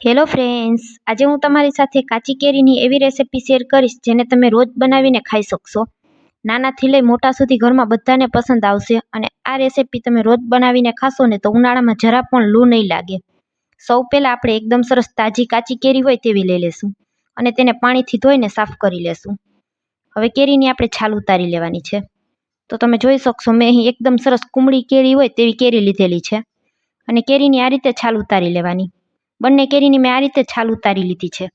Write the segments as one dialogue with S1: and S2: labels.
S1: Hello friends આજે હું તમારી સાથે કાચી કેરીની એવી રેસિપી શેર કરીશ જેને તમે રોજ બનાવીને ખાઈ શકશો. નાનાથી લઈ મોટા સુધી ઘરમાં બધાને પસંદ આવશે અને આ રેસિપી તમે રોજ બનાવીને ખાશો ને તો ઉનાળામાં જરા પણ લૂ નહીં લાગે. સૌ પહેલાં આપણે એકદમ સરસ તાજી કાચી કેરી હોય તેવી લઈ લેશું અને તેને પાણીથી ધોઈને સાફ કરી લેશું. હવે કેરીની આપણે છાલ ઉતારી લેવાની છે. તો તમે જોઈ શકશો મેં અહીં એકદમ સરસ કુમળી કેરી હોય તેવી કેરી લીધેલી છે. અને કેરીની આ રીતે છાલ ઉતારી લેવાની. બંને કેરીની મેં આ રીતે છાલ ઉતારી લીધી છે.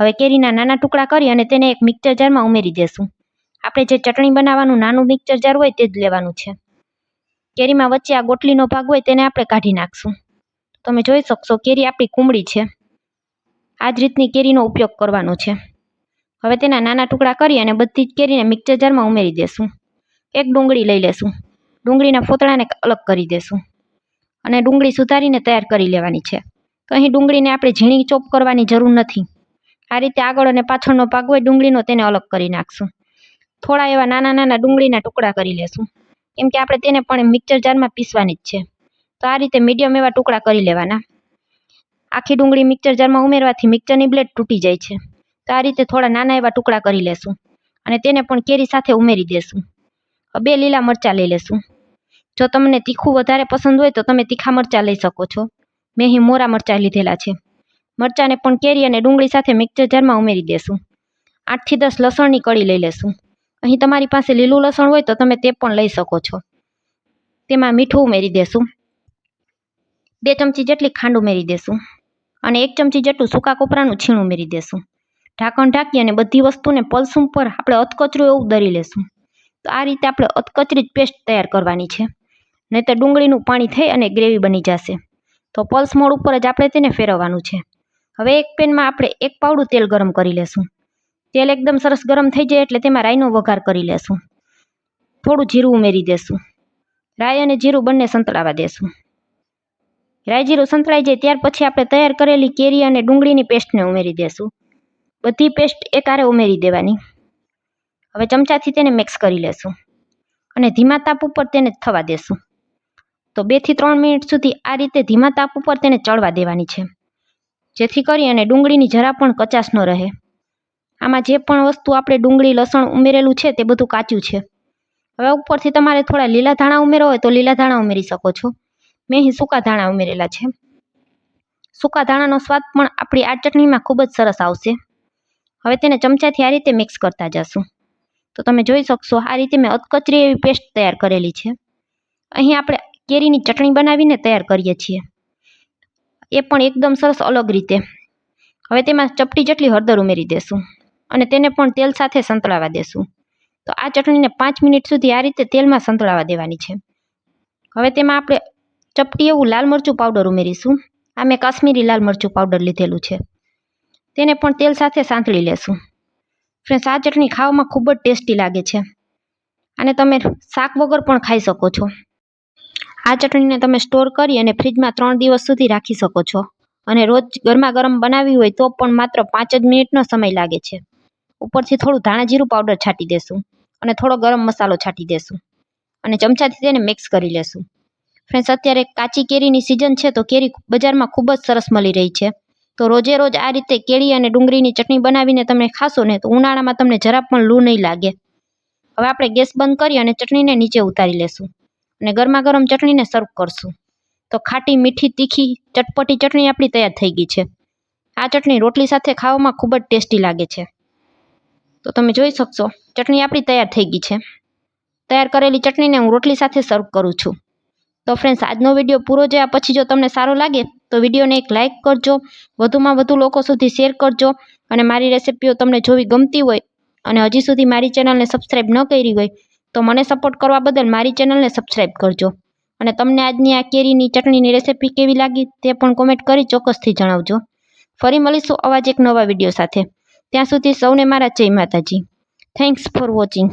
S1: હવે કેરીના નાના ટુકડા કરી અને તેને એક મિક્સર જારમાં ઉમેરી દેશું. આપણે જે ચટણી બનાવવાનું નાનું મિક્સર જાર હોય તે જ લેવાનું છે. કેરીમાં વચ્ચે આ ગોટલીનો ભાગ હોય તેને આપણે કાઢી નાખશું. તમે જોઈ શકશો કેરી આપણી કુમળી છે. આ જ રીતની કેરીનો ઉપયોગ કરવાનો છે. હવે તેના નાના ટુકડા કરી અને બધી જ કેરીને મિક્સર જારમાં ઉમેરી દેશું. એક ડુંગળી લઈ લેશું. ડુંગળીના ફોતળાને અલગ કરી દેશું. અને ડુંગળી સુધારીને તૈયાર કરી લેવાની છે. તો અહીં ડુંગળીને આપણે ઝીણી ચોપ કરવાની જરૂર નથી. આ રીતે આગળ અને પાછળનો ભાગ હોય ડુંગળીનો તેને અલગ કરી નાખશું. થોડા એવા નાના નાના ડુંગળીના ટુકડા કરી લેશું. કેમ કે આપણે તેને પણ મિક્સર જારમાં પીસવાની જ છે. તો આ રીતે મીડિયમ એવા ટુકડા કરી લેવાના. આખી ડુંગળી મિક્સર જારમાં ઉમેરવાથી મિક્સરની બ્લેડ તૂટી જાય છે. તો આ રીતે થોડા નાના એવા ટુકડા કરી લેશું અને તેને પણ કેરી સાથે ઉમેરી દેશું. બે લીલા મરચાં લઈ લેશું. જો તમને તીખું વધારે પસંદ હોય તો તમે તીખા મરચાં લઈ શકો છો. મેં અહીં મોરા મરચાં લીધેલા છે. મરચાંને પણ કેરી અને ડુંગળી સાથે મિક્સર જારમાં ઉમેરી દેશું. આઠથી દસ લસણની કળી લઈ લેશું. અહીં તમારી પાસે લીલું લસણ હોય તો તમે તે પણ લઈ શકો છો. તેમાં મીઠું ઉમેરી દેશું. બે ચમચી જેટલી ખાંડ ઉમેરી દેશું. અને એક ચમચી જેટલું સૂકા કોપરાનું છીણ ઉમેરી દેશું. ઢાંકણ ઢાંકી અને બધી વસ્તુને પલસું પર આપણે અધકચરું એવું દરી લેશું. તો આ રીતે આપણે અધકચરી જ પેસ્ટ તૈયાર કરવાની છે. નહીં તો ડુંગળીનું પાણી થઈ અને ગ્રેવી બની જશે. તો પલ્સ મોડ ઉપર જ આપણે તેને ફેરવવાનું છે. હવે એક પેનમાં આપણે એક પાવડું તેલ ગરમ કરી લેશું. તેલ એકદમ સરસ ગરમ થઈ જાય એટલે તેમાં રાઈનો વઘાર કરી લેશું. થોડું જીરું ઉમેરી દેશું. રાઈ અને જીરું બંને સંતળાવા દેશું. રાઈ જીરું સંતળાઈ જાય ત્યાર પછી આપણે તૈયાર કરેલી કેરી અને ડુંગળીની પેસ્ટને ઉમેરી દેશું. બધી પેસ્ટ એકારે ઉમેરી દેવાની. હવે ચમચાથી તેને મિક્સ કરી લેશું. અને ધીમા તાપ ઉપર તેને થવા દેશું. તો બેથી ત્રણ મિનિટ સુધી આ રીતે ધીમા તાપ ઉપર તેને ચડવા દેવાની છે. જેથી કરી અને ડુંગળીની જરા પણ કચાશ ન રહે. આમાં જે પણ વસ્તુ આપણે ડુંગળી, લસણ ઉમેરેલું છે તે બધું કાચું છે. હવે ઉપરથી તમારે થોડા લીલા ધાણા ઉમેરવા હોય તો લીલા ધાણા ઉમેરી શકો છો. મેં અહીં સૂકા ધાણા ઉમેરેલા છે. સૂકા ધાણાનો સ્વાદ પણ આપણી આ ચટણીમાં ખૂબ જ સરસ આવશે. હવે તેને ચમચાથી આ રીતે મિક્સ કરતા જશું. તો તમે જોઈ શકશો આ રીતે મેં અધકચરી એવી પેસ્ટ તૈયાર કરેલી છે. અહીં આપણે કેરીની ચટણી બનાવીને તૈયાર કરીએ છીએ. એ પણ એકદમ સરસ અલગ રીતે. હવે તેમાં ચપટી જેટલી હળદર ઉમેરી દેશું અને તેને પણ તેલ સાથે સંતળાવા દેશું. તો આ ચટણીને પાંચ મિનિટ સુધી આ રીતે તેલમાં સંતળાવા દેવાની છે. હવે તેમાં આપણે ચપટી એવું લાલ મરચું પાવડર ઉમેરીશું. આ મેં કાશ્મીરી લાલ મરચું પાવડર લીધેલું છે. તેને પણ તેલ સાથે સાંતળી લેશું. ફ્રેન્ડ્સ, આ ચટણી ખાવામાં ખૂબ જ ટેસ્ટી લાગે છે. અને તમે શાક વગર પણ ખાઈ શકો છો. આ ચટણીને તમે સ્ટોર કરી અને ફ્રીજમાં ત્રણ દિવસ સુધી રાખી શકો છો. અને રોજ ગરમા ગરમ બનાવી હોય તો પણ માત્ર પાંચ જ મિનિટનો સમય લાગે છે. ઉપરથી થોડું ધાણા જીરું પાવડર છાંટી દેશું અને થોડો ગરમ મસાલો છાંટી દેશું અને ચમચાથી તેને મિક્સ કરી લેશું. ફ્રેન્ડ્સ, અત્યારે કાચી કેરીની સિઝન છે તો કેરી બજારમાં ખૂબ જ સરસ મળી રહી છે. તો રોજે રોજ આ રીતે કેળી અને ડુંગળીની ચટણી બનાવીને તમે ખાશો ને તો ઉનાળામાં તમને જરા પણ લૂ નહીં લાગે. હવે આપણે ગેસ બંધ કરી અને ચટણીને નીચે ઉતારી લેશું. અને ગરમા ગરમ ચટણીને સર્વ કરશું. તો ખાટી મીઠી તીખી ચટપટી ચટણી આપણી તૈયાર થઈ ગઈ છે. આ ચટણી રોટલી સાથે ખાવામાં ખૂબ જ ટેસ્ટી લાગે છે. તો તમે જોઈ શકશો, ચટણી આપણી તૈયાર થઈ ગઈ છે. તૈયાર કરેલી ચટણીને હું રોટલી સાથે સર્વ કરું છું. તો ફ્રેન્ડ્સ આજનો વીડિયો પૂરો જયા પછી જો તમને સારો લાગે, તો વિડીયોને એક લાઇક કરજો. વધુમાં વધુ લોકો સુધી શેર કરજો. અને મારી રેસિપીઓ તમને જોવી ગમતી હોય અને હજી સુધી મારી ચેનલને સબસ્ક્રાઈબ ન કરી હોય તો મને સપોર્ટ કરવા બદલ મારી ચેનલને સબસ્ક્રાઈબ કરજો. અને તમને આજની આ કેરીની ચટણીની રેસિપી કેવી લાગી તે પણ કોમેન્ટ કરી ચોક્કસથી જણાવજો. ફરી મળીશું અવાજ એક નવા વીડિયો સાથે. ત્યાં સુધી સૌને મારા જય માતાજી. Thanks for watching